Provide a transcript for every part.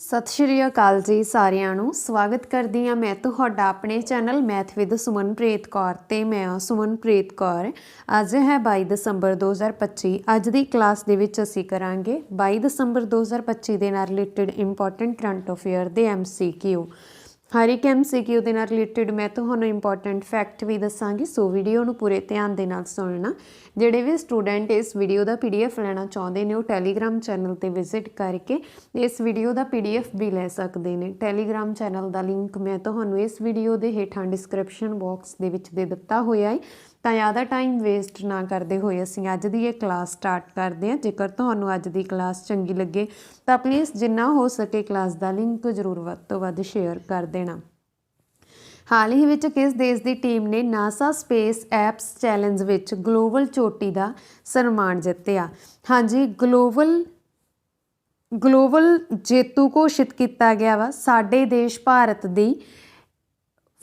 ਸਤਿ ਸ਼੍ਰੀ ਅਕਾਲ ਜੀ ਸਾਰਿਆਂ ਨੂੰ। ਸਵਾਗਤ ਕਰਦੀ ਹਾਂ ਮੈਂ ਤੁਹਾਡਾ ਆਪਣੇ channel math with Sumanpreet Kaur ਤੇ ਮੈਂ ਹਾਂ ਸੁਮਨਪ੍ਰੀਤ ਕੌਰ। ਅੱਜ ਹੈ 22 ਦਸੰਬਰ 2025 ਅੱਜ ਦੀ ਕਲਾਸ ਦੇ ਵਿੱਚ ਅਸੀਂ ਕਰਾਂਗੇ 22 ਦਸੰਬਰ 2025 ਦੇ ਨਾਲ ਰਿਲੇਟਡ ਇੰਪੋਰਟੈਂਟ ਕਰੰਟ ਅਫੇਅਰ ਦੇ ਐਮਸੀਕਿਊ ਹਰ ਇੱਕ ਐਮਸੀਕਿਊ ਦੇ ਨਾਲ ਰਿਲੇਟਡ ਮੈਂ ਤੁਹਾਨੂੰ ਇੰਪੋਰਟੈਂਟ ਫੈਕਟ ਵੀ ਦੱਸਾਂਗੀ, ਸੋ ਵੀਡੀਓ ਨੂੰ ਪੂਰੇ ਧਿਆਨ ਦੇ ਨਾਲ ਸੁਣਨਾ। ਜਿਹੜੇ ਵੀ ਸਟੂਡੈਂਟ ਇਸ ਵੀਡੀਓ ਦਾ ਪੀਡੀਐਫ ਲੈਣਾ ਚਾਹੁੰਦੇ ਨੇ, ਉਹ ਟੈਲੀਗ੍ਰam ਚੈਨਲ ਤੇ ਵਿਜ਼ਿਟ ਕਰਕੇ ਇਸ ਵੀਡੀਓ ਦਾ ਪੀਡੀਐਫ ਵੀ ਲੈ ਸਕਦੇ ਨੇ। ਟੈਲੀਗ੍ਰam ਚੈਨਲ ਦਾ ਲਿੰਕ ਮੈਂ ਤੁਹਾਨੂੰ ਇਸ ਵੀਡੀਓ ਦੇ ਹੇਠਾਂ ਡਿਸਕ੍ਰਿਪਸ਼ਨ ਬਾਕਸ ਦੇ ਵਿੱਚ ਦੇ ਦਿੱਤਾ ਹੋਇਆ ਹੈ। ਤਾਂ ਜ਼ਿਆਦਾ ਟਾਈਮ ਵੇਸਟ ਨਾ ਕਰਦੇ ਹੋਏ ਅਸੀਂ ਅੱਜ ਦੀ ਇਹ ਕਲਾਸ ਸਟਾਰਟ ਕਰਦੇ ਹਾਂ। ਜੇਕਰ ਤੁਹਾਨੂੰ ਅੱਜ ਦੀ ਕਲਾਸ ਚੰਗੀ ਲੱਗੇ, ਤਾਂ ਪਲੀਜ਼ ਜਿੰਨਾ ਹੋ ਸਕੇ ਕਲਾਸ ਦਾ ਲਿੰਕ ਜ਼ਰੂਰ ਵੱਧ ਤੋਂ ਵੱਧ ਸ਼ੇਅਰ ਕਰ ਦੇਣਾ। ਹਾਲ ਹੀ ਵਿੱਚ ਕਿਸ ਦੇਸ਼ ਦੀ ਟੀਮ ਨੇ ਨਾਸਾ ਸਪੇਸ ਐਪਸ ਚੈਲੰਜ ਵਿੱਚ ਗਲੋਬਲ ਚੋਟੀ ਦਾ ਸਨਮਾਨ ਜਿੱਤਿਆ? ਹਾਂਜੀ ਗਲੋਬਲ ਗਲੋਬਲ ਜੇਤੂ ਘੋਸ਼ਿਤ ਕੀਤਾ ਗਿਆ ਵਾ। ਸਾਡੇ ਦੇਸ਼ ਭਾਰਤ ਦੀ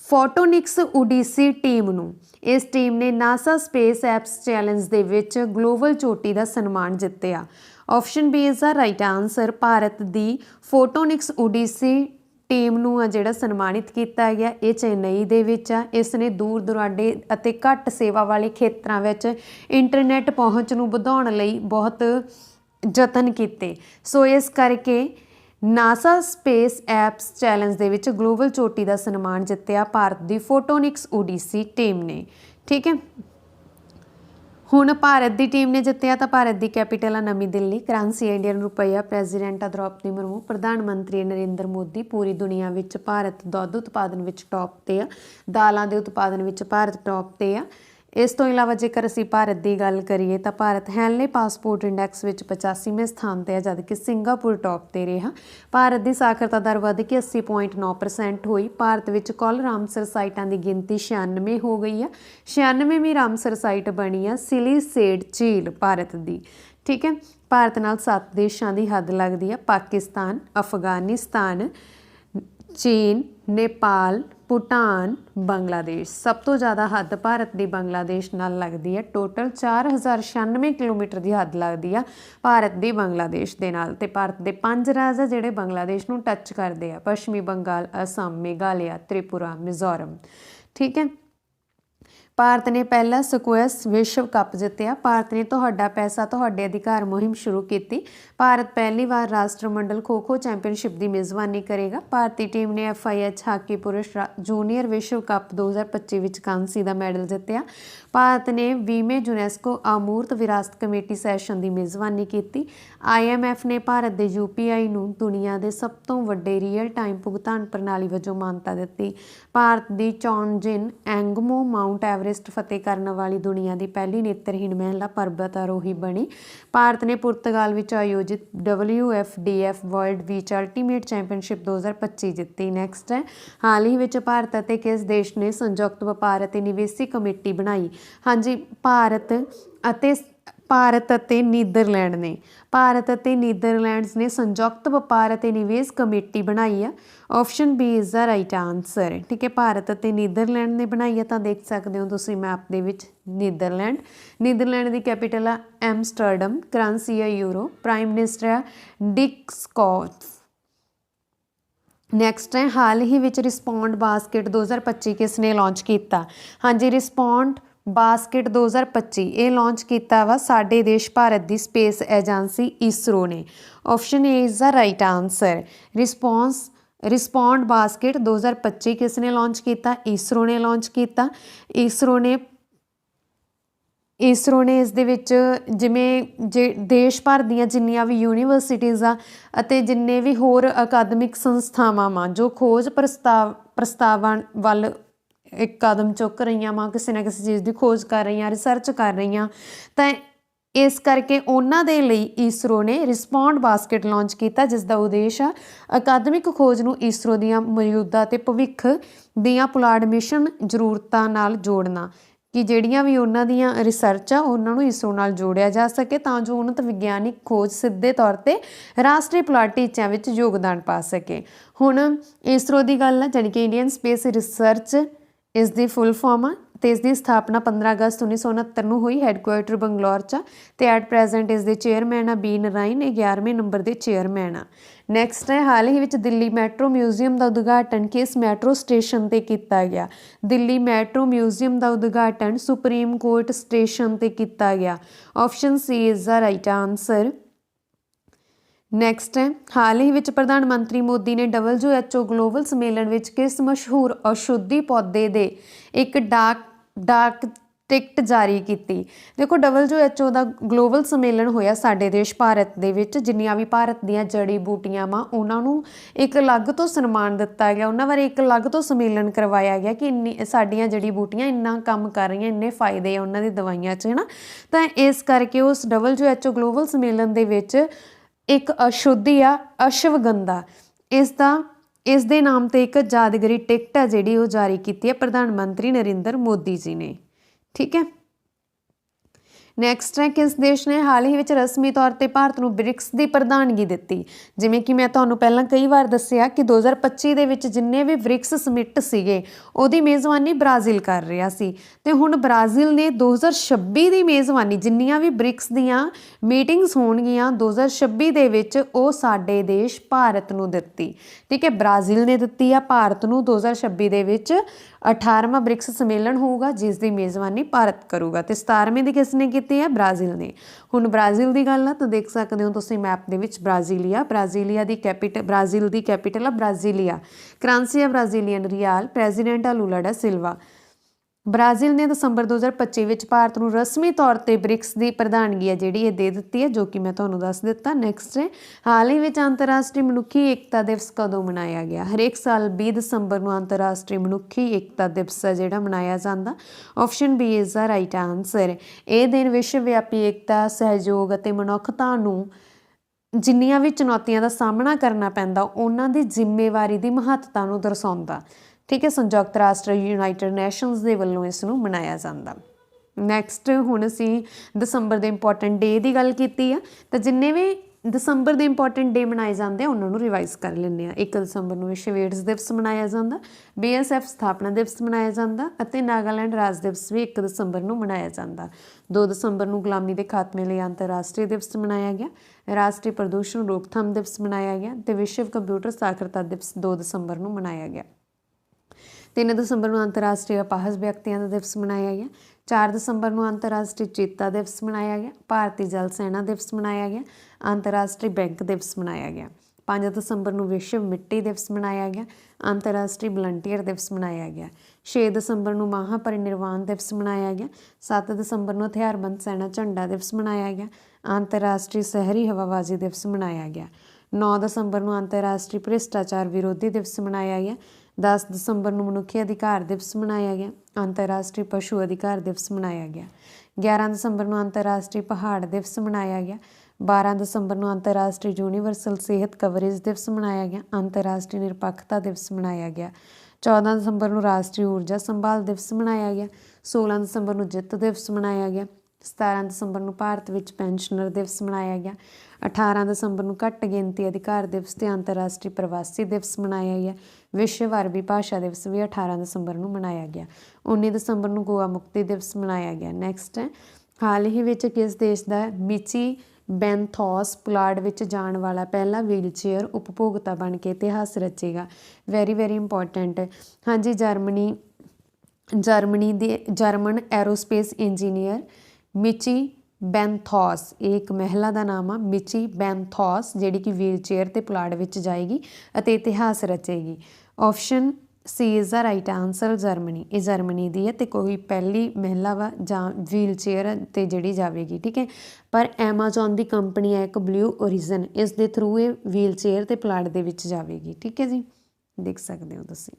ਫੋਟੋਨਿਕਸ ਓਡੀਸੀ ਟੀਮ ਨੂੰ। ਇਸ ਟੀਮ ਨੇ ਨਾਸਾ ਸਪੇਸ ਐਪਸ ਚੈਲੰਜ ਦੇ ਵਿੱਚ ਗਲੋਬਲ ਚੋਟੀ ਦਾ ਸਨਮਾਨ ਜਿੱਤਿਆ। Option B is the right answer Bharat the photonics odyssey team ਨੂੰ ਆ ਜਿਹੜਾ ਸਨਮਾਨਿਤ ਕੀਤਾ ਗਿਆ, ਇਹ ਚੇਨਈ ਦੇ ਵਿੱਚ ਆ। ਇਸ ਨੇ ਦੂਰ ਦੁਰਾਡੇ ਅਤੇ ਘੱਟ ਸੇਵਾ ਵਾਲੇ ਖੇਤਰਾਂ ਵਿੱਚ ਇੰਟਰਨੈਟ ਪਹੁੰਚ ਨੂੰ ਵਧਾਉਣ ਲਈ ਬਹੁਤ ਯਤਨ ਕੀਤੇ। ਸੋ ਇਸ ਕਰਕੇ ਨਾਸਾ ਸਪੇਸ ਐਪਸ ਚੈਲੰਜ ਦੇ ਵਿੱਚ ਗਲੋਬਲ ਚੋਟੀ ਦਾ ਸਨਮਾਨ ਜਿੱਤਿਆ ਭਾਰਤ ਦੀ ਫੋਟੋਨਿਕਸ ਓਡੀਸੀ ਟੀਮ ਨੇ। ਠੀਕ ਹੈ? ਹੁਣ ਭਾਰਤ ਦੀ ਟੀਮ ਨੇ ਜਿੱਤਿਆ ਤਾਂ ਭਾਰਤ ਦੀ ਕੈਪੀਟਲ ਆ ਨਵੀਂ ਦਿੱਲੀ। ਕਰੰਸੀ ਇੰਡੀਅਨ ਰੁਪਈਆ ਪ੍ਰੈਜ਼ੀਡੈਂਟ ਆ ਦ੍ਰੋਪਦੀ ਮੁਰਮੂ ਪ੍ਰਧਾਨ ਮੰਤਰੀ ਨਰਿੰਦਰ ਮੋਦੀ ਪੂਰੀ ਦੁਨੀਆ ਵਿੱਚ ਭਾਰਤ ਦੁੱਧ ਉਤਪਾਦਨ ਵਿੱਚ ਟੌਪ ਤੇ ਆ। ਦਾਲਾਂ ਦੇ ਉਤਪਾਦਨ ਵਿੱਚ ਭਾਰਤ ਟੌਪ ਤੇ ਆ। ਇਸ ਤੋਂ ਇਲਾਵਾ ਜੇਕਰ ਅਸੀਂ ਭਾਰਤ ਦੀ ਗੱਲ ਕਰੀਏ ਤਾਂ ਭਾਰਤ ਹੈਨਲੇ ਪਾਸਪੋਰਟ ਇੰਡੈਕਸ ਵਿੱਚ 85ਵੇਂ ਸਥਾਨ ਤੇ ਹੈ ਜਦਕਿ ਸਿੰਗਾਪੁਰ ਟੌਪ ਤੇ ਰਿਹਾ। ਭਾਰਤ ਦੀ ਸਾਖਰਤਾ ਦਰ ਵਧ ਕੇ 80.9% ਹੋਈ। ਭਾਰਤ ਵਿੱਚ ਕੁੱਲ ਰਾਮਸਰ ਸਾਈਟਾਂ ਦੀ ਗਿਣਤੀ 96 ਹੋ ਗਈ ਆ 96ਵੀਂ ਰਾਮਸਰ ਸਾਈਟ ਬਣੀ ਆ ਸਿਲੀਸੇਡ ਝੀਲ ਭਾਰਤ ਦੀ। ਠੀਕ ਹੈ? ਭਾਰਤ ਨਾਲ ਸੱਤ ਦੇਸ਼ਾਂ ਦੀ ਹੱਦ ਲੱਗਦੀ ਆ ਪਾਕਿਸਤਾਨ, ਅਫਗਾਨਿਸਤਾਨ, ਚੀਨ, ਨੇਪਾਲ ਭੂਟਾਨ, ਬੰਗਲਾਦੇਸ਼। ਸਭ ਤੋਂ ਜ਼ਿਆਦਾ ਹੱਦ ਭਾਰਤ ਦੀ ਬੰਗਲਾਦੇਸ਼ ਨਾਲ ਲੱਗਦੀ ਹੈ। ਟੋਟਲ 4096 ਕਿਲੋਮੀਟਰ ਦੀ ਹੱਦ ਲੱਗਦੀ ਆ ਭਾਰਤ ਦੀ ਬੰਗਲਾਦੇਸ਼ ਦੇ ਨਾਲ ਤੇ ਭਾਰਤ ਦੇ ਪੰਜ ਰਾਜ ਆ ਜਿਹੜੇ ਬੰਗਲਾਦੇਸ਼ ਨੂੰ ਟੱਚ ਕਰਦੇ ਆ। ਪੱਛਮੀ ਬੰਗਾਲ, ਅਸਾਮ, ਮੇਘਾਲਿਆ, ਤ੍ਰਿਪੁਰਾ, ਮਿਜ਼ੋਰਮ। ਠੀਕ ਹੈ? ਭਾਰਤ ਨੇ ਪਹਿਲਾ ਸਕੁਐਸ ਵਿਸ਼ਵ ਕੱਪ ਜਿੱਤਿਆ। ਭਾਰਤ ਨੇ ਤੁਹਾਡਾ ਪੈਸਾ, ਤੁਹਾਡੇ ਅਧਿਕਾਰ ਮੁਹਿੰਮ ਸ਼ੁਰੂ ਕੀਤੀ। ਭਾਰਤ ਪਹਿਲੀ ਵਾਰ ਰਾਸ਼ਟਰਮੰਡਲ ਖੋ-ਖੋ ਚੈਂਪੀਅਨਸ਼ਿਪ ਦੀ ਮੇਜ਼ਬਾਨੀ ਕਰੇਗਾ। ਭਾਰਤੀ ਟੀਮ ਨੇ ਐਫਆਈਐਚ ਹਾਕੀ ਪੁਰਸ਼ ਰਾ- ਜੂਨੀਅਰ ਵਿਸ਼ਵ ਕੱਪ 2025 ਵਿੱਚ ਕਾਂਸੀ ਦਾ ਮੈਡਲ ਜਿੱਤਿਆ। ਭਾਰਤ ਨੇ 20ਵੇਂ ਯੂਨੈਸਕੋ ਆਮੂਰਤ ਵਿਰਾਸਤ ਕਮੇਟੀ ਸੈਸ਼ਨ ਦੀ ਮੇਜ਼ਬਾਨੀ ਕੀਤੀ। ਆਈਐਮਐਫ ਨੇ ਭਾਰਤ ਦੇ ਯੂਪੀਆਈ ਨੂੰ ਦੁਨੀਆ ਦੇ ਸਭ ਤੋਂ ਵੱਡੇ ਰੀਅਲ ਟਾਈਮ ਭੁਗਤਾਨ ਪ੍ਰਣਾਲੀ ਵਜੋਂ ਮਾਨਤਾ ਦਿੱਤੀ। ਭਾਰਤ ਦੀ ਚੌਨਜਿਨ ਐਂਗਮੋ ਮਾਊਂਟ ਐਵਰੈਸਟ ਫਤਿਹ ਕਰਨ ਵਾਲੀ ਦੁਨੀਆ ਦੀ ਪਹਿਲੀ ਨੇਤਰਹੀਣ ਮਹਿਲਾ ਪਰਬਤਾਰੋਹੀ ਬਣੀ। ਭਾਰਤ ਨੇ ਪੁਰਤਗਾਲ ਵਿੱਚ ਆਯੋਜਿਤ WFDF world beach ultimate championship 2025 ਜਿੱਤੀ। ਨੈਕਸਟ ਹੈ, ਹਾਲ ਹੀ ਵਿੱਚ ਭਾਰਤ ਅਤੇ ਕਿਸ ਦੇਸ਼ ਨੇ ਸੰਯੁਕਤ ਵਪਾਰ ਅਤੇ ਨਿਵੇਸ਼ੀ ਕਮੇਟੀ ਬਣਾਈ? ਹਾਂਜੀ, ਭਾਰਤ ਅਤੇ ਭਾਰਤ ਅਤੇ ਨੀਦਰਲੈਂਡ ਨੇ। ਭਾਰਤ ਅਤੇ ਨੀਦਰਲੈਂਡਸ ਨੇ ਸੰਯੁਕਤ ਵਪਾਰ ਅਤੇ ਨਿਵੇਸ਼ ਕਮੇਟੀ ਬਣਾਈ ਆ। Option B is the right answer ਠੀਕ ਹੈ, ਭਾਰਤ ਅਤੇ ਨੀਦਰਲੈਂਡ ਨੇ ਬਣਾਈ ਆ, ਤਾਂ ਦੇਖ ਸਕਦੇ ਹੋ ਤੁਸੀਂ ਮੈਪ ਦੇ ਵਿੱਚ ਨੀਦਰਲੈਂਡ। ਨੀਦਰਲੈਂਡ ਦੀ ਕੈਪੀਟਲ ਆ ਐਮਸਟਰਡਮ, ਕਰੰਸੀ ਆ ਯੂਰੋ ਪ੍ਰਾਈਮ ਮਿਨਿਸਟਰ ਆ ਡਿਕ ਸਕੌਟ। ਨੈਕਸਟ ਹੈ, ਹਾਲ ਹੀ ਵਿੱਚ ਰਿਸਪੌਂਡ ਬਾਸਕਟ 2025 ਕਿਸ ਨੇ ਲਾਂਚ ਕੀਤਾ? ਹਾਂਜੀ, ਰਿਸਪੌਂਡ ਬਾਸਕਟ 2025 ਇਹ ਲਾਂਚ ਕੀਤਾ ਵਾ ਸਾਡੇ ਦੇਸ਼ ਭਾਰਤ ਦੀ ਸਪੇਸ ਏਜੰਸੀ ਇਸਰੋ ਨੇ। Option A is the right answer response respond basket 2025 ਕਿਸ ਨੇ ਲਾਂਚ ਕੀਤਾ? ਇਸਰੋ ਨੇ ਲਾਂਚ ਕੀਤਾ। ਇਸਰੋ ਨੇ ਇਸਰੋ ਨੇ ਇਸ ਦੇ ਵਿੱਚ ਜਿਵੇਂ ਜੇ ਦੇਸ਼ ਭਰ ਦੀਆਂ ਜਿੰਨੀਆਂ ਵੀ ਯੂਨੀਵਰਸਿਟੀਆਂ ਆ ਅਤੇ ਜਿੰਨੇ ਵੀ ਹੋਰ ਅਕਾਦਮਿਕ ਸੰਸਥਾਵਾਂ ਵਾਂ, ਜੋ ਖੋਜ ਪ੍ਰਸਤਾਵ, ਪ੍ਰਸਤਾਵਾਂ ਵੱਲ ਇੱਕ ਕਦਮ ਚੁੱਕ ਰਹੀਆਂ ਵਾਂ, ਕਿਸੇ ਨਾ ਕਿਸੇ ਚੀਜ਼ ਦੀ ਖੋਜ ਕਰ ਰਹੀਆਂ ਰਿਸਰਚ ਕਰ ਰਹੀਆਂ। ਤਾਂ ਇਸ ਕਰਕੇ ਉਹਨਾਂ ਦੇ ਲਈ ਇਸਰੋ ਨੇ ਰਿਸਪੌਂਡ ਬਾਸਕਟ ਲਾਂਚ ਕੀਤਾ, ਜਿਸ ਦਾ ਉਦੇਸ਼ ਆ ਅਕਾਦਮਿਕ ਖੋਜ ਨੂੰ ਇਸਰੋ ਦੀਆਂ ਮੌਜੂਦਾ ਤੇ ਭਵਿੱਖ ਦੀਆਂ ਪੁਲਾੜ ਮਿਸ਼ਨ ਜ਼ਰੂਰਤਾਂ ਨਾਲ ਜੋੜਨਾ। ਕਿ ਜਿਹੜੀਆਂ ਵੀ ਉਹਨਾਂ ਦੀਆਂ ਰਿਸਰਚ ਆ, ਉਹਨਾਂ ਨੂੰ ਇਸਰੋ ਨਾਲ ਜੋੜਿਆ ਜਾ ਸਕੇ ਤਾਂ ਜੋ ਉਨਤ ਵਿਗਿਆਨਿਕ ਖੋਜ ਸਿੱਧੇ ਤੌਰ ਤੇ ਰਾਸ਼ਟਰੀ ਪੁਲਾੜ ਟੀਚਿਆਂ ਵਿੱਚ ਯੋਗਦਾਨ ਪਾ ਸਕੇ। ਹੁਣ ਇਸਰੋ ਦੀ ਗੱਲ ਆ, ਜਾਣੀ ਕਿ ਇੰਡੀਅਨ ਸਪੇਸ ਰਿਸਰਚ ਇਸ ਦੀ ਫੁੱਲ ਫਾਰਮ ਆ ਤੇ ਇਸ ਦੀ ਸਥਾਪਨਾ 15 ਅਗਸਤ 1969 ਨੂੰ ਹੋਈ ਹੈੱਡਕੁਆਰਟਰ ਬੰਗਲੌਰ 'ਚ ਆ ਤੇ ਐਟ ਪ੍ਰੈਜ਼ੈਂਟ ਇਸ ਦੇ ਚੇਅਰਮੈਨ ਆ ਬੀ ਨਰਾਇਣ ਇਹ 11ਵੇਂ ਨੰਬਰ ਦੇ ਚੇਅਰਮੈਨ ਆ। ਨੈਕਸਟ ਹੈ, ਹਾਲ ਹੀ ਵਿੱਚ ਦਿੱਲੀ ਮੈਟਰੋ ਮਿਊਜ਼ੀਅਮ ਦਾ ਉਦਘਾਟਨ ਕਿਸ ਮੈਟਰੋ ਸਟੇਸ਼ਨ ਤੇ ਕੀਤਾ ਗਿਆ? ਦਿੱਲੀ ਮੈਟਰੋ ਮਿਊਜ਼ੀਅਮ ਦਾ ਉਦਘਾਟਨ ਸੁਪਰੀਮ ਕੋਰਟ ਸਟੇਸ਼ਨ ਤੇ ਕੀਤਾ ਗਿਆ। Option C is the right answer next ਹੈ, ਹਾਲ ਹੀ ਵਿੱਚ ਪ੍ਰਧਾਨ ਮੰਤਰੀ ਮੋਦੀ ਨੇ WHO ਗਲੋਬਲ ਸੰਮੇਲਨ ਵਿੱਚ ਕਿਸ ਮਸ਼ਹੂਰ ਔਸ਼ਧੀ ਪੌਦੇ ਦੇ ਇੱਕ ਡਾਕ ਡਾਕ ਟਿਕਟ ਜਾਰੀ ਕੀਤੀ। ਦੇਖੋ WHO ਦਾ ਗਲੋਬਲ ਸੰਮੇਲਨ ਹੋਇਆ ਸਾਡੇ ਦੇਸ਼ ਭਾਰਤ ਦੇ ਵਿੱਚ, ਜਿੰਨੀਆਂ ਵੀ ਭਾਰਤ ਦੀਆਂ ਜੜੀ ਬੂਟੀਆਂ ਵਾ, ਉਹਨਾਂ ਨੂੰ ਇੱਕ ਅਲੱਗ ਤੋਂ ਸਨਮਾਨ ਦਿੱਤਾ ਗਿਆ। ਉਹਨਾਂ ਬਾਰੇ ਇੱਕ ਅਲੱਗ ਤੋਂ ਸੰਮੇਲਨ ਕਰਵਾਇਆ ਗਿਆ ਕਿ ਇੰਨੀ, ਸਾਡੀਆਂ ਜੜੀ ਬੂਟੀਆਂ ਇੰਨਾ ਕੰਮ ਕਰ ਰਹੀਆਂ, ਇੰਨੇ ਫਾਇਦੇ ਆ ਉਹਨਾਂ ਦੀ ਦਵਾਈਆਂ 'ਚ, ਹਨਾ? ਤਾਂ ਇਸ ਕਰਕੇ ਉਸ WHO ਗਲੋਬਲ ਸੰਮੇਲਨ ਦੇ ਵਿੱਚ ਇੱਕ ਅਸ਼ੁੱਧੀ ਆ, ਅਸ਼ਵਗੰਧਾ। ਇਸ ਦਾ, ਇਸ ਦੇ ਨਾਮ ਤੇ ਇੱਕ ਯਾਦਗਾਰੀ ਟਿਕਟ ਆ ਜਿਹੜੀ ਉਹ ਜਾਰੀ ਕੀਤੀ ਹੈ ਪ੍ਰਧਾਨ ਮੰਤਰੀ ਨਰਿੰਦਰ ਮੋਦੀ ਜੀ ਨੇ। ਠੀਕ ਹੈ? ਨੈਕਸਟ ਹੈ ਕਿਸ ਦੇਸ਼ ਨੇ ਹਾਲ ਹੀ ਵਿੱਚ ਰਸਮੀ ਤੌਰ ਤੇ ਭਾਰਤ ਨੂੰ ਬ੍ਰਿਕਸ ਦੀ ਪ੍ਰਧਾਨਗੀ ਦਿੱਤੀ, ਜਿਵੇਂ ਕਿ ਮੈਂ ਤੁਹਾਨੂੰ ਪਹਿਲਾਂ ਕਈ ਵਾਰ ਦੱਸਿਆ ਕਿ 2025 ਦੇ ਵਿੱਚ ਜਿੰਨੇ ਵੀ ਬ੍ਰਿਕਸ ਸਮਿਟ ਸੀਗੇ, ਉਹਦੀ ਮੇਜ਼ਬਾਨੀ ਬ੍ਰਾਜ਼ੀਲ ਕਰ ਰਿਹਾ ਸੀ। ਤੇ ਹੁਣ ਬ੍ਰਾਜ਼ੀਲ ਨੇ 2026 ਦੀ ਮੇਜ਼ਬਾਨੀ, ਜਿੰਨੀਆਂ ਵੀ ਬ੍ਰਿਕਸ ਦੀਆਂ ਮੀਟਿੰਗਸ ਹੋਣਗੀਆਂ 2026 ਦੇ ਵਿੱਚ ਉਹ ਸਾਡੇ ਦੇਸ਼ ਭਾਰਤ ਨੂੰ ਦਿੱਤੀ। ਠੀਕ ਹੈ, ਬ੍ਰਾਜ਼ੀਲ ਨੇ ਦਿੱਤੀ ਆ ਭਾਰਤ ਨੂੰ 2026 ਦੇ ਵਿੱਚ। 18ਵਾਂ ਬ੍ਰਿਕਸ ਸੰਮੇਲਨ ਹੋਊਗਾ, ਜਿਸ ਦੀ ਮੇਜ਼ਬਾਨੀ ਭਾਰਤ ਕਰੂਗਾ ਤੇ 17ਵੇਂ ਦੀ ਕਿਸ ਨੇ ਕੀਤੀ ਹੈ? ਬ੍ਰਾਜ਼ੀਲ ਨੇ। ਹੁਣ ਬ੍ਰਾਜ਼ੀਲ ਦੀ ਗੱਲ ਆ, ਤਾਂ ਦੇਖ ਸਕਦੇ ਹੋ ਤੁਸੀਂ ਮੈਪ ਦੇ ਵਿੱਚ ਬ੍ਰਾਜ਼ੀਲੀਆ ਬ੍ਰਾਜ਼ੀਲੀਆ ਦੀ ਕੈਪੀਟਲ ਬ੍ਰਾਜ਼ੀਲ ਦੀ ਕੈਪੀਟਲ ਆ ਬ੍ਰਾਜ਼ੀਲੀਆ। ਕਰੰਸੀ ਆ ਬ੍ਰਾਜ਼ੀਲੀਅਨ ਰੀਅਲ ਪ੍ਰੈਜ਼ੀਡੈਂਟ ਆ ਲੂਲਾ ਡਾ ਸਿਲਵਾ। ਬ੍ਰਾਜ਼ੀਲ ਨੇ ਦਸੰਬਰ 2025 ਵਿੱਚ ਭਾਰਤ ਨੂੰ ਰਸਮੀ ਤੌਰ ਤੇ ਬ੍ਰਿਕਸ ਦੀ ਪ੍ਰਧਾਨਗੀ ਹੈ ਜਿਹੜੀ ਇਹ ਦੇ ਦਿੱਤੀ ਹੈ, ਜੋ ਕਿ ਮੈਂ ਤੁਹਾਨੂੰ ਦੱਸ ਦਿੱਤਾ। ਨੈਕਸਟ ਹੈ, ਹਾਲ ਹੀ ਵਿੱਚ ਅੰਤਰਰਾਸ਼ਟਰੀ ਮਨੁੱਖੀ ਏਕਤਾ ਦਿਵਸ ਕਦੋਂ ਮਨਾਇਆ ਗਿਆ? ਹਰੇਕ ਸਾਲ 20 ਦਸੰਬਰ ਨੂੰ ਅੰਤਰਰਾਸ਼ਟਰੀ ਮਨੁੱਖੀ ਏਕਤਾ ਦਿਵਸ ਹੈ ਜਿਹੜਾ ਮਨਾਇਆ ਜਾਂਦਾ। Option B is the right answer ਇਹ ਦਿਨ ਵਿਸ਼ਵ ਵਿਆਪੀ ਏਕਤਾ, ਸਹਿਯੋਗ ਅਤੇ ਮਨੁੱਖਤਾ ਨੂੰ ਜਿੰਨੀਆਂ ਵੀ ਚੁਣੌਤੀਆਂ ਦਾ ਸਾਹਮਣਾ ਕਰਨਾ ਪੈਂਦਾ, ਉਹਨਾਂ ਦੀ ਜ਼ਿੰਮੇਵਾਰੀ ਦੀ ਮਹੱਤਤਾ ਨੂੰ ਦਰਸਾਉਂਦਾ। ਠੀਕ ਹੈ, ਸੰਯੁਕਤ ਰਾਸ਼ਟਰ ਯੂਨਾਈਟਿਡ ਨੇਸ਼ਨਸ ਦੇ ਵੱਲੋਂ ਇਸ ਨੂੰ ਮਨਾਇਆ ਜਾਂਦਾ। ਨੈਕਸਟ ਹੁਣ ਅਸੀਂ ਦਸੰਬਰ ਦੇ ਇੰਪੋਰਟੈਂਟ ਡੇ ਦੀ ਗੱਲ ਕੀਤੀ ਆ। ਤਾਂ ਜਿੰਨੇ ਵੀ ਦਸੰਬਰ ਦੇ ਇੰਪੋਰਟੈਂਟ ਡੇ ਮਨਾਏ ਜਾਂਦੇ ਆ, ਉਹਨਾਂ ਨੂੰ ਰਿਵਾਈਜ਼ ਕਰ ਲੈਂਦੇ ਆ। 1 ਦਸੰਬਰ ਨੂੰ ਵਿਸ਼ਵ ਏਡਸ ਦਿਵਸ ਮਨਾਇਆ ਜਾਂਦਾ ਬੀਐਸਐਫ ਸਥਾਪਨਾ ਦਿਵਸ ਮਨਾਇਆ ਜਾਂਦਾ ਅਤੇ ਨਾਗਾਲੈਂਡ ਰਾਜ ਦਿਵਸ ਵੀ 1 ਦਸੰਬਰ ਨੂੰ ਮਨਾਇਆ ਜਾਂਦਾ। 2 ਦਸੰਬਰ ਨੂੰ ਗੁਲਾਮੀ ਦੇ ਖਾਤਮੇ ਲਈ ਅੰਤਰਰਾਸ਼ਟਰੀ ਦਿਵਸ ਮਨਾਇਆ ਗਿਆ, ਰਾਸ਼ਟਰੀ ਪ੍ਰਦੂਸ਼ਣ ਰੋਕਥਾਮ ਦਿਵਸ ਮਨਾਇਆ ਗਿਆ ਤੇ ਵਿਸ਼ਵ ਕੰਪਿਊਟਰ ਸਾਖਰਤਾ ਦਿਵਸ 2 ਦਸੰਬਰ ਨੂੰ ਮਨਾਇਆ ਗਿਆ। 3 ਦਸੰਬਰ ਨੂੰ ਅੰਤਰਰਾਸ਼ਟਰੀ ਅਪਾਹਜ ਵਿਅਕਤੀਆਂ ਦਾ ਦਿਵਸ ਮਨਾਇਆ ਗਿਆ। 4 ਦਸੰਬਰ ਨੂੰ ਅੰਤਰਰਾਸ਼ਟਰੀ ਚੇਤਾ ਦਿਵਸ ਮਨਾਇਆ ਗਿਆ। ਭਾਰਤੀ ਜਲ ਸੈਨਾ ਦਿਵਸ ਮਨਾਇਆ ਗਿਆ। ਅੰਤਰਰਾਸ਼ਟਰੀ ਬੈਂਕ ਦਿਵਸ ਮਨਾਇਆ ਗਿਆ। 5 ਦਸੰਬਰ ਨੂੰ ਵਿਸ਼ਵ ਮਿੱਟੀ ਦਿਵਸ ਮਨਾਇਆ ਗਿਆ। ਅੰਤਰਰਾਸ਼ਟਰੀ ਵਲੰਟੀਅਰ ਦਿਵਸ ਮਨਾਇਆ ਗਿਆ। 6 ਦਸੰਬਰ ਨੂੰ ਮਹਾਪਰਿਨਿਰਵਾਣ ਦਿਵਸ ਮਨਾਇਆ ਗਿਆ। 7 ਦਸੰਬਰ ਨੂੰ ਹਥਿਆਰਬੰਦ ਸੈਨਾ ਝੰਡਾ ਦਿਵਸ ਮਨਾਇਆ ਗਿਆ। ਅੰਤਰਰਾਸ਼ਟਰੀ ਸ਼ਹਿਰੀ ਹਵਾਬਾਜ਼ੀ ਦਿਵਸ ਮਨਾਇਆ ਗਿਆ। 9 ਦਸੰਬਰ ਨੂੰ ਅੰਤਰਰਾਸ਼ਟਰੀ ਭ੍ਰਿਸ਼ਟਾਚਾਰ ਵਿਰੋਧੀ ਦਿਵਸ ਮਨਾਇਆ ਗਿਆ। 10 ਦਸੰਬਰ ਨੂੰ ਮਨੁੱਖੀ ਅਧਿਕਾਰ ਦਿਵਸ ਮਨਾਇਆ ਗਿਆ। ਅੰਤਰਰਾਸ਼ਟਰੀ ਪਸ਼ੂ ਅਧਿਕਾਰ ਦਿਵਸ ਮਨਾਇਆ ਗਿਆ। 11 ਦਸੰਬਰ ਨੂੰ ਅੰਤਰਰਾਸ਼ਟਰੀ ਪਹਾੜ ਦਿਵਸ ਮਨਾਇਆ ਗਿਆ। 12 ਦਸੰਬਰ ਨੂੰ ਅੰਤਰਰਾਸ਼ਟਰੀ ਯੂਨੀਵਰਸਲ ਸਿਹਤ ਕਵਰੇਜ ਦਿਵਸ ਮਨਾਇਆ ਗਿਆ। ਅੰਤਰਰਾਸ਼ਟਰੀ ਨਿਰਪੱਖਤਾ ਦਿਵਸ ਮਨਾਇਆ ਗਿਆ। 14 ਦਸੰਬਰ ਨੂੰ ਰਾਸ਼ਟਰੀ ਊਰਜਾ ਸੰਭਾਲ ਦਿਵਸ ਮਨਾਇਆ ਗਿਆ। 16 ਦਸੰਬਰ ਨੂੰ ਜਿੱਤ ਦਿਵਸ ਮਨਾਇਆ ਗਿਆ। 17 ਦਸੰਬਰ ਨੂੰ ਭਾਰਤ ਵਿੱਚ ਪੈਨਸ਼ਨਰ ਦਿਵਸ ਮਨਾਇਆ ਗਿਆ। 18 ਦਸੰਬਰ ਨੂੰ ਘੱਟ ਗਿਣਤੀ ਅਧਿਕਾਰ ਦਿਵਸ ਤੇ ਅੰਤਰਰਾਸ਼ਟਰੀ ਪ੍ਰਵਾਸੀ ਦਿਵਸ ਮਨਾਇਆ ਗਿਆ। ਵਿਸ਼ਵ ਅਰਬੀ ਭਾਸ਼ਾ ਦਿਵਸ ਵੀ 18 ਦਸੰਬਰ ਨੂੰ ਮਨਾਇਆ ਗਿਆ। 19 ਦਸੰਬਰ ਨੂੰ ਗੋਆ ਮੁਕਤੀ ਦਿਵਸ ਮਨਾਇਆ ਗਿਆ। ਨੈਕਸਟ ਹੈ, ਹਾਲ ਹੀ ਵਿੱਚ ਕਿਸ ਦੇਸ਼ ਦਾ ਮਿਚੀ ਬੈਂਥੋਸ ਪੁਲਾੜ ਵਿੱਚ ਜਾਣ ਵਾਲਾ ਪਹਿਲਾ ਵੀਲਚੇਅਰ ਉਪਭੋਗਤਾ ਬਣ ਕੇ ਇਤਿਹਾਸ ਰਚੇਗਾ? ਵੈਰੀ ਵੈਰੀ ਇੰਪੋਰਟੈਂਟ ਹਾਂਜੀ, ਜਰਮਨੀ ਜਰਮਨੀ ਦੇ German aerospace engineer Michi Benthaus. ਇਹ ਇੱਕ ਮਹਿਲਾ ਦਾ ਨਾਮ ਆ, ਮਿਚੀ ਬੈਂਥੋਸ, ਜਿਹੜੀ ਕਿ ਵੀਲਚੇਅਰ ਤੇ ਪੁਲਾੜ ਵਿੱਚ ਜਾਏਗੀ ਅਤੇ ਇਤਿਹਾਸ ਰਚੇਗੀ। Option C is the right answer Germany. ਇਹ ਜਰਮਨੀ ਦੀ ਹੈ ਤੇ ਕੋਈ ਪਹਿਲੀ ਮਹਿਲਾ ਵਾ ਜਾਂ ਵੀਲਚੇਅਰ ਤੇ ਜਿਹੜੀ ਜਾਵੇਗੀ, ਠੀਕ ਹੈ? ਪਰ Amazon ਦੀ ਕੰਪਨੀ ਹੈ ਇੱਕ ਬਲੂ ਓਰੀਜਨ ਇਸ ਦੇ ਥਰੂ ਇਹ ਵੀਲਚੇਅਰ ਤੇ ਪਲਾਟ ਦੇ ਵਿੱਚ ਜਾਵੇਗੀ, ਠੀਕ ਹੈ ਜੀ? ਦੇਖ ਸਕਦੇ ਹੋ ਤੁਸੀਂ।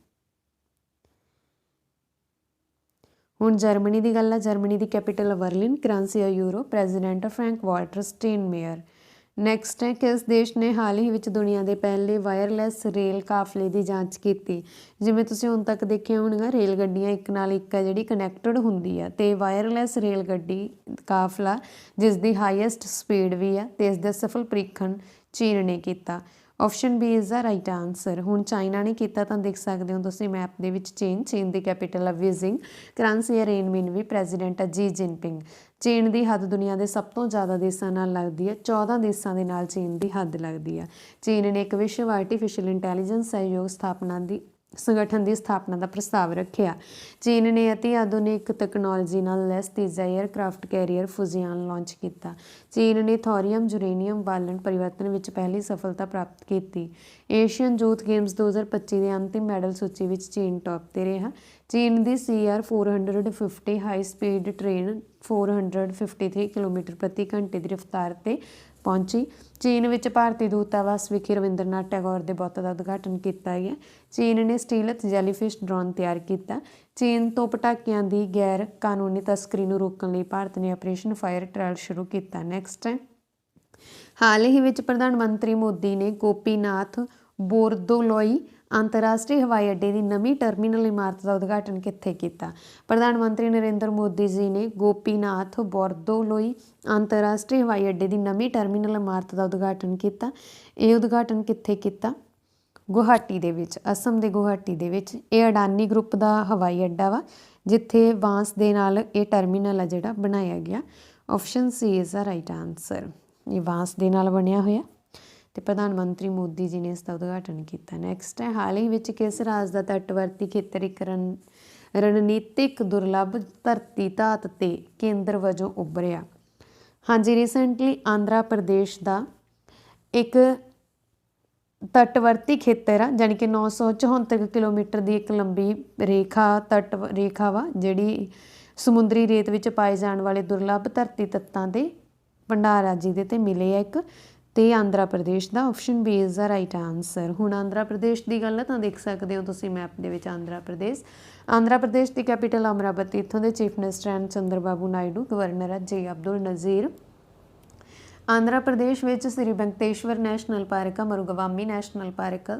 ਹੁਣ ਜਰਮਨੀ ਦੀ ਗੱਲ ਆ, ਜਰਮਨੀ ਦੀ ਕੈਪੀਟਲ ਬਰਲਿਨ, ਕਰੰਸੀ ਹੈ euro, president Frank Walter Steinmeier. Next ਹੈ, ਕਿਸ ਦੇਸ਼ ਨੇ ਹਾਲ ਹੀ ਵਿੱਚ ਦੁਨੀਆ ਦੇ ਪਹਿਲੇ ਵਾਇਰਲੈਸ ਰੇਲ ਕਾਫਲੇ ਦੀ ਜਾਂਚ ਕੀਤੀ? ਜਿਵੇਂ ਤੁਸੀਂ ਹੁਣ ਤੱਕ ਦੇਖਿਆ ਹੋਣਗਾ, ਰੇਲ ਗੱਡੀਆਂ ਇੱਕ ਨਾਲ ਇੱਕ ਹੈ ਜਿਹੜੀ ਕਨੈਕਟਡ ਹੁੰਦੀ ਆ ਤੇ ਵਾਇਰਲੈਸ ਰੇਲ ਗੱਡੀ ਕਾਫਲਾ ਜਿਸ ਦੀ ਹਾਈਐਸਟ ਸਪੀਡ ਵੀ ਆ ਤੇ ਇਸ ਦਾ ਸਫਲ ਪ੍ਰੀਖਣ ਚੀਨ ਨੇ ਕੀਤਾ। Option B is the right answer ਹੁਣ ਚਾਈਨਾ ਨੇ ਕੀਤਾ ਤਾਂ ਦੇਖ ਸਕਦੇ ਹੋ ਤੁਸੀਂ ਮੈਪ ਦੇ ਵਿੱਚ ਚੀਨ ਚੀਨ ਦੀ ਕੈਪੀਟਲ ਆ ਬੀਜ਼ਿੰਗ ਕਰੰਸੀ ਆ ਰੇਨਮਿਨ ਵੀ ਪ੍ਰੈਜ਼ੀਡੈਂਟ ਆ ਜੀ ਜਿਨਪਿੰਗ ਚੀਨ ਦੀ ਹੱਦ ਦੁਨੀਆ ਦੇ ਸਭ ਤੋਂ ਜ਼ਿਆਦਾ ਦੇਸ਼ਾਂ ਨਾਲ ਲੱਗਦੀ ਹੈ 14 ਦੇਸ਼ਾਂ ਦੇ ਨਾਲ ਚੀਨ ਦੀ ਹੱਦ ਲੱਗਦੀ ਹੈ ਚੀਨ ਨੇ ਇੱਕ ਵਿਸ਼ਵ ਆਰਟੀਫੀਸ਼ੀਅਲ ਇੰਟੈਲੀਜੈਂਸ ਸਹਿਯੋਗ ਸਥਾਪਨਾ ਦੀ ਸੰਗਠਨ ਦੀ ਸਥਾਪਨਾ ਦਾ ਪ੍ਰਸਤਾਵ ਰੱਖਿਆ। ਚੀਨ ਨੇ ਅਤੀ ਆਧੁਨਿਕ ਤਕਨਾਲੋਜੀ ਨਾਲ ਲੈਸ ਤੀਜਾ 에ਅਰਕ੍ਰਾਫਟ ਕੈਰੀਅਰ ਫੁਜ਼ੀਆਨ ਲਾਂਚ ਕੀਤਾ। ਚੀਨ ਨੇ ਥੋਰੀਅਮ ਯੂਰੇਨੀਅਮ ਬਾਲਣ ਪਰਿਵਰਤਨ ਵਿੱਚ ਪਹਿਲੀ ਸਫਲਤਾ ਪ੍ਰਾਪਤ ਕੀਤੀ। ਏਸ਼ੀਅਨ ਯੂਥ ਗੇਮਸ 2025 ਦੇ ਅੰਤਿਮ ਮੈਡਲ ਸੂਚੀ ਵਿੱਚ ਚੀਨ ਟੌਪ ਤੇ ਰਿਹਾ। ਚੀਨ ਦੀ CR 450 high speed train 453 kilometre ਪ੍ਰਤੀ ਘੰਟੇ ਦੀ ਰਫ਼ਤਾਰ ਤੇ ਪਹੁੰਚੀ। ਚੀਨ ਵਿੱਚ ਭਾਰਤੀ ਦੂਤਾਵਾਸ ਵਿਖੇ ਰਵਿੰਦਰਨਾਥ ਟੈਗੋਰ ਦੇ ਬੁੱਤ ਦਾ ਉਦਘਾਟਨ ਕੀਤਾ ਗਿਆ। ਚੀਨ ਨੇ ਸਟੀਲਥ ਜੈਲੀਫਿਸ਼ ਡਰੋਨ ਤਿਆਰ ਕੀਤਾ। ਚੀਨ ਤੋਂ ਪਟਾਕਿਆਂ ਦੀ ਗੈਰ ਕਾਨੂੰਨੀ ਤਸਕਰੀ ਨੂੰ ਰੋਕਣ ਲਈ ਭਾਰਤ ਨੇ ਆਪਰੇਸ਼ਨ ਫਾਇਰ ਟ੍ਰਾਇਲ ਸ਼ੁਰੂ ਕੀਤਾ। ਨੈਕਸਟ। ਹਾਲ ਹੀ ਵਿੱਚ ਪ੍ਰਧਾਨ ਮੰਤਰੀ ਮੋਦੀ ਨੇ ਗੋਪੀਨਾਥ ਬੋਰਦੋਲੋਈ ਅੰਤਰਰਾਸ਼ਟਰੀ ਹਵਾਈ ਅੱਡੇ ਦੀ ਨਵੀਂ ਟਰਮੀਨਲ ਇਮਾਰਤ ਦਾ ਉਦਘਾਟਨ ਕਿੱਥੇ ਕੀਤਾ? ਪ੍ਰਧਾਨ ਮੰਤਰੀ ਨਰਿੰਦਰ ਮੋਦੀ ਜੀ ਨੇ ਗੋਪੀਨਾਥ ਬੋਰਦੋਲੋਈ ਅੰਤਰਰਾਸ਼ਟਰੀ ਹਵਾਈ ਅੱਡੇ ਦੀ ਨਵੀਂ ਟਰਮੀਨਲ ਇਮਾਰਤ ਦਾ ਉਦਘਾਟਨ ਕੀਤਾ। ਇਹ ਉਦਘਾਟਨ ਕਿੱਥੇ ਕੀਤਾ? ਗੁਹਾਟੀ ਦੇ ਵਿੱਚ, ਅਸਮ ਦੇ ਗੁਹਾਟੀ ਦੇ ਵਿੱਚ। ਇਹ ਅਡਾਨੀ ਗਰੁੱਪ ਦਾ ਹਵਾਈ ਅੱਡਾ ਵਾ, ਜਿੱਥੇ ਬਾਂਸ ਦੇ ਨਾਲ ਇਹ ਟਰਮੀਨਲ ਆ ਜਿਹੜਾ ਬਣਾਇਆ ਗਿਆ। Option C is the right answer ਇਹ ਬਾਂਸ ਦੇ ਨਾਲ ਬਣਿਆ ਹੋਇਆ। ਤੇ ਪ੍ਰਧਾਨ ਮੰਤਰੀ ਮੋਦੀ ਜੀ ਨੇ ਇਸ ਦਾ ਉਦਘਾਟਨ ਕੀਤਾ। ਨੈਕਸਟ ਹੈ, ਹਾਲ ਹੀ ਵਿੱਚ ਕਿਸ ਰਾਜ ਦਾ ਤੱਟਵਰਤੀ ਖੇਤਰ ਇੱਕ ਰਨ- ਰਣਨੀਤਿਕ ਦੁਰਲੱਭ ਧਰਤੀ ਧਾਤ ਤੇ ਕੇਂਦਰ ਵਜੋਂ ਉੱਭਰਿਆ? ਹਾਂਜੀ ਰੀਸੈਂਟਲੀ ਆਂਧਰਾ ਪ੍ਰਦੇਸ਼ ਦਾ ਇੱਕ ਤੱਟਵਰਤੀ ਖੇਤਰ ਆ, ਜਾਣੀ ਕਿ 974 ਕਿਲੋਮੀਟਰ ਦੀ ਇੱਕ ਲੰਬੀ ਰੇਖਾ ਤੱਟ ਰੇਖਾ ਵਾ, ਜਿਹੜੀ ਸਮੁੰਦਰੀ ਰੇਤ ਵਿੱਚ ਪਾਏ ਜਾਣ ਵਾਲੇ ਦੁਰਲੱਭ ਧਰਤੀ ਤੱਤਾਂ ਦੇ ਭੰਡਾਰਾ ਜੀ ਦੇ ਤੇ ਮਿਲੇ ਆ ਇੱਕ ਤੇ ਆਂਧਰਾ ਪ੍ਰਦੇਸ਼ ਦਾ option B is the right answer ਹੁਣ ਆਂਧਰਾ ਪ੍ਰਦੇਸ਼ ਦੀ ਗੱਲ ਹੈ ਤਾਂ ਦੇਖ ਸਕਦੇ ਹੋ ਤੁਸੀਂ ਮੈਪ ਦੇ ਵਿੱਚ ਆਂਧਰਾ ਪ੍ਰਦੇਸ਼। ਆਂਧਰਾ ਪ੍ਰਦੇਸ਼ ਦੀ ਕੈਪੀਟਲ ਅਮਰਾਵਤੀ, ਇੱਥੋਂ ਦੇ ਚੀਫ ਮਿਨਿਸਟਰ ਹਨ ਚੰਦਰਬਾਬੂ ਨਾਇਡੂ ਗਵਰਨਰ ਹੈ ਜੀ ਅਬਦੁਲ ਨਜ਼ੀਰ। ਆਂਧਰਾ ਪ੍ਰਦੇਸ਼ ਵਿੱਚ ਸ੍ਰੀ ਵੈਂਕਟੇਸ਼ਵਰ ਨੈਸ਼ਨਲ ਪਾਰਕ ਆ, Mrugavani national park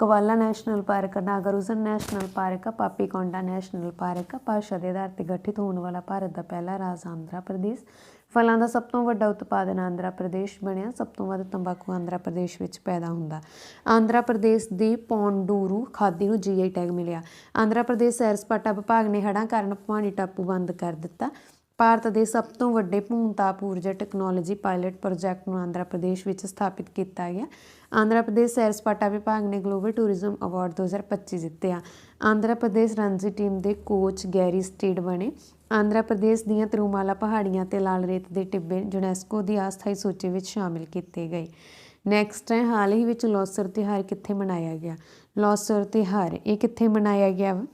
Kawal national park ਆ ਨੈਸ਼ਨਲ ਪਾਰਕ ਆ, ਪਾਪੀਕੋਂਡਾ ਨੈਸ਼ਨਲ ਪਾਰਕ ਭਾਸ਼ਾ ਦੇ ਆਧਾਰ ਤੇ ਗਠਿਤ ਹੋਣ ਵਾਲਾ ਭਾਰਤ ਦਾ ਪਹਿਲਾ ਰਾਜ ਆਂਧਰਾ ਪ੍ਰਦੇਸ਼। ਫਲਾਂ ਦਾ ਸਭ ਤੋਂ ਵੱਡਾ ਉਤਪਾਦਨ ਆਂਧਰਾ ਪ੍ਰਦੇਸ਼ ਬਣਿਆ। ਸਭ ਤੋਂ ਵੱਧ ਤੰਬਾਕੂ ਆਂਧਰਾ ਪ੍ਰਦੇਸ਼ ਵਿੱਚ ਪੈਦਾ ਹੁੰਦਾ। ਆਂਧਰਾ ਪ੍ਰਦੇਸ਼ ਦੀ ਪੌਂਡੂਰੂ ਖਾਦੀ ਨੂੰ ਜੀਆਈ ਟੈਗ ਮਿਲਿਆ। ਆਂਧਰਾ ਪ੍ਰਦੇਸ਼ ਸੈਰ ਸਪਾਟਾ ਵਿਭਾਗ ਨੇ ਹੜ੍ਹਾਂ ਕਾਰਨ ਭਵਾਨੀ ਟਾਪੂ ਬੰਦ ਕਰ ਦਿੱਤਾ। ਭਾਰਤ ਦੇ ਸਭ ਤੋਂ ਵੱਡੇ ਭੂਮਤਾਪ ਊਰਜਾ ਟੈਕਨੋਲੋਜੀ ਪਾਇਲਟ ਪ੍ਰੋਜੈਕਟ ਨੂੰ ਆਂਧਰਾ ਪ੍ਰਦੇਸ਼ ਵਿੱਚ ਸਥਾਪਿਤ ਕੀਤਾ ਗਿਆ। ਆਂਧਰਾ ਪ੍ਰਦੇਸ਼ ਸੈਰ ਸਪਾਟਾ ਵਿਭਾਗ ਨੇ ਗਲੋਬਲ ਟੂਰਿਜ਼ਮ ਅਵਾਰਡ 2025 ਜਿੱਤਿਆ। ਆਂਧਰਾ ਪ੍ਰਦੇਸ਼ ਰਣਜੀ ਟੀਮ ਦੇ ਕੋਚ ਗੈਰੀ ਸਟੇਡ ਬਣੇ। ਆਂਧਰਾ ਪ੍ਰਦੇਸ਼ ਦੀਆਂ ਤਿਰੂਮਾਲਾ ਪਹਾੜੀਆਂ ਤੇ ਲਾਲ ਰੇਤ ਦੇ ਟਿੱਬੇ ਯੂਨੈਸਕੋ ਦੀ ਅਸਥਾਈ ਸੂਚੀ ਵਿੱਚ ਸ਼ਾਮਿਲ ਕੀਤੇ ਗਏ। ਨੈਕਸਟ ਹੈ, ਹਾਲ ਹੀ ਵਿੱਚ ਲੋਸਰ ਤਿਉਹਾਰ ਕਿੱਥੇ ਮਨਾਇਆ ਗਿਆ? ਲੋਸਰ ਤਿਉਹਾਰ ਇਹ ਕਿੱਥੇ ਮਨਾਇਆ ਗਿਆ ਵਾ?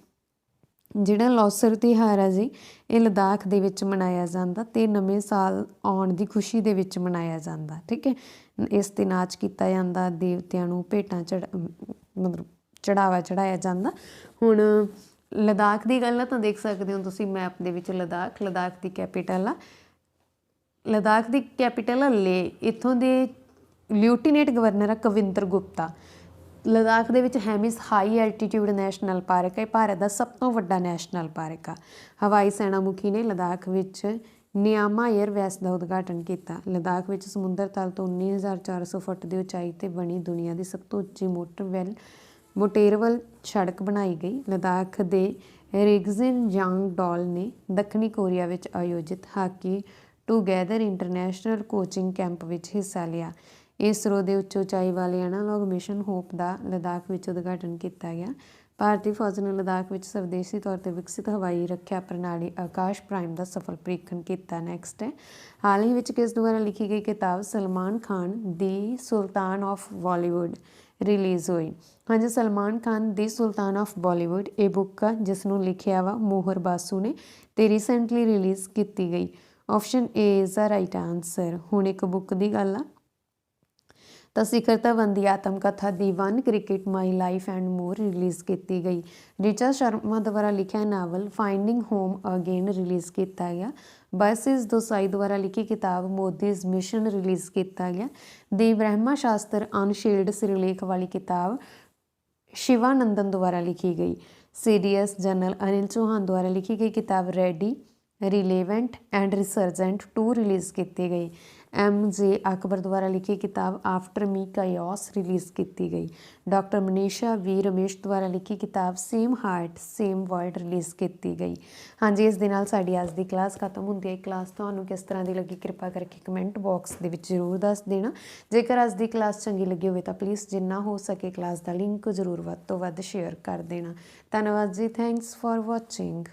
ਜਿਹੜਾ ਲੋਸਰ ਤਿਉਹਾਰ ਹੈ ਜੀ, ਇਹ ਲਦਾਖ ਦੇ ਵਿੱਚ ਮਨਾਇਆ ਜਾਂਦਾ ਤੇ ਨਵੇਂ ਸਾਲ ਆਉਣ ਦੀ ਖੁਸ਼ੀ ਦੇ ਵਿੱਚ ਮਨਾਇਆ ਜਾਂਦਾ, ਠੀਕ ਹੈ? ਇਸ ਤੇ ਨਾਚ ਕੀਤਾ ਜਾਂਦਾ, ਦੇਵਤਿਆਂ ਨੂੰ ਭੇਟਾਂ ਚੜ ਮਤਲਬ ਚੜਾਵਾ ਚੜਾਇਆ ਜਾਂਦਾ। ਹੁਣ ਲਦਾਖ ਦੀ ਗੱਲ ਆ ਤਾਂ ਦੇਖ ਸਕਦੇ ਹੋ ਤੁਸੀਂ ਮੈਪ ਦੇ ਵਿੱਚ ਲਦਾਖ ਲਦਾਖ ਦੀ ਕੈਪੀਟਲ ਆ। ਲਦਾਖ ਦੀ ਕੈਪੀਟਲ ਆ ਲੇ ਇੱਥੋਂ ਦੇ ਲਿਊਟੀਨੇਟ ਗਵਰਨਰ ਆ ਕਵਿੰਦਰ ਗੁਪਤਾ। ਲਦਾਖ ਦੇ ਵਿੱਚ Hemis high altitude national park ਹੈ। ਭਾਰਤ ਦਾ ਸਭ ਤੋਂ ਵੱਡਾ ਨੈਸ਼ਨਲ ਪਾਰਕ ਆ। ਹਵਾਈ ਸੈਨਾ ਮੁਖੀ ਨੇ ਲਦਾਖ ਵਿੱਚ ਨਿਆਮਾ 에ਅਰਵੇਸ ਦਾ ਉਦਘਾਟਨ ਕੀਤਾ। ਲਦਾਖ ਵਿੱਚ ਸਮੁੰਦਰ ਤਲ ਤੋਂ 19400 ਫੁੱਟ ਦੀ ਉਚਾਈ ਤੇ ਬਣੀ ਦੁਨੀਆ ਦੀ ਸਭ ਤੋਂ ਉੱਚੀ ਮੋਟਰਵੈਲ ਮੋਟੇਰਵਲ ਸੜਕ ਬਣਾਈ ਗਈ। ਲਦਾਖ ਦੇ ਰਿਗਜ਼ਨ ਜਾਂਗ ਡੋਲ ਨੇ ਦੱਖਣੀ ਕੋਰੀਆ ਵਿੱਚ ਆਯੋਜਿਤ hockey together international coaching camp ਵਿੱਚ ਹਿੱਸਾ ਲਿਆ। ਇਸਰੋ ਦੇ ਉੱਚ ਉਚਾਈ ਵਾਲੇ ਐਨਾਲੌਗ ਮਿਸ਼ਨ ਹੋਪ ਦਾ ਲਦਾਖ ਵਿੱਚ ਉਦਘਾਟਨ ਕੀਤਾ ਗਿਆ। ਭਾਰਤੀ ਫੌਜ ਨੇ ਲਦਾਖ ਵਿੱਚ ਸਵਦੇਸੀ ਤੌਰ ਤੇ ਵਿਕਸਿਤ ਹਵਾਈ ਰੱਖਿਆ ਪ੍ਰਣਾਲੀ ਆਕਾਸ਼ ਪ੍ਰਾਈਮ ਦਾ ਸਫਲ ਪ੍ਰੀਖਣ ਕੀਤਾ। ਨੈਕਸਟ ਹੈ। ਹਾਲ ਹੀ ਵਿੱਚ ਕਿਸ ਦੁਆਰਾ ਲਿਖੀ ਗਈ ਕਿਤਾਬ ਸਲਮਾਨ ਖਾਨ ਦੀ ਸੁਲਤਾਨ ਆਫ ਬਾਲੀਵੁੱਡ ਰਿਲੀਜ਼ ਹੋਈ। ਹਾਂਜੀ, ਸਲਮਾਨ ਖਾਨ ਦੀ ਸੁਲਤਾਨ ਆਫ ਬਾਲੀਵੁੱਡ ਇਹ ਬੁੱਕ ਆ ਜਿਸ ਨੂੰ ਲਿਖਿਆ ਵਾ ਮੋਹਰ ਬਾਸੂ ਨੇ ਤੇ ਰੀਸੈਂਟਲੀ ਰਿਲੀਜ਼ ਕੀਤੀ ਗਈ। Option A is the right answer ਹੁਣ ਇੱਕ ਬੁੱਕ ਦੀ ਗੱਲ ਆ। ਤਾਂ ਸਿਖਰਤਾਬੰਦੀ ਆਤਮ ਕਥਾ the one cricket my life and more release ਕੀਤੀ ਗਈ। ਰਿਚਾ ਸ਼ਰਮਾ ਦੁਆਰਾ ਲਿਖਿਆ novel finding home again release ਕੀਤਾ ਗਿਆ। ਬਸਿਸ ਦੋਸਾਈ ਦੁਆਰਾ ਲਿਖੀ ਕਿਤਾਬ ਮੋਦੀਜ਼ ਮਿਸ਼ਨ ਰਿਲੀਜ਼ ਕੀਤਾ ਗਿਆ। ਦੀ ਬ੍ਰਹਮਾ ਸ਼ਾਸਤਰ ਅਨਸ਼ੇਲਡ ਸਿਰਲੇਖ ਵਾਲੀ ਕਿਤਾਬ ਸ਼ਿਵਾਨੰਦਨ ਦੁਆਰਾ ਲਿਖੀ ਗਈ। ਸੀਰੀਅਸ ਜਨਰਲ ਅਨਿਲ ਚੌਹਾਨ ਦੁਆਰਾ ਲਿਖੀ ਗਈ ਕਿਤਾਬ ready, relevant and resurgent 2 release ਕੀਤੀ ਗਈ। ਐਮ ਜੇ ਅਕਬਰ ਦੁਆਰਾ ਲਿਖੀ ਕਿਤਾਬ ਆਫਟਰ ਮੀ ਕਾਇਓਸ ਰਿਲੀਜ਼ ਕੀਤੀ ਗਈ। ਡਾਕਟਰ ਮਨੀਸ਼ਾ ਵੀ ਰਮੇਸ਼ ਦੁਆਰਾ ਲਿਖੀ ਕਿਤਾਬ same heart same world release ਕੀਤੀ ਗਈ। ਹਾਂਜੀ, ਇਸ ਦੇ ਨਾਲ ਸਾਡੀ ਅੱਜ ਦੀ ਕਲਾਸ ਖਤਮ ਹੁੰਦੀ ਹੈ। ਕਲਾਸ ਤੁਹਾਨੂੰ ਕਿਸ ਤਰ੍ਹਾਂ ਦੀ ਲੱਗੀ ਕਿਰਪਾ ਕਰਕੇ ਕਮੈਂਟ ਬਾਕਸ ਦੇ ਵਿੱਚ ਜ਼ਰੂਰ ਦੱਸ ਦੇਣਾ। ਜੇਕਰ ਅੱਜ ਦੀ ਕਲਾਸ ਚੰਗੀ ਲੱਗੀ ਹੋਵੇ ਤਾਂ ਪਲੀਜ਼ ਜਿੰਨਾ ਹੋ ਸਕੇ ਕਲਾਸ ਦਾ ਲਿੰਕ ਜ਼ਰੂਰ ਵੱਧ ਤੋਂ ਵੱਧ ਸ਼ੇਅਰ ਕਰ ਦੇਣਾ। ਧੰਨਵਾਦ ਜੀ। Thanks for watching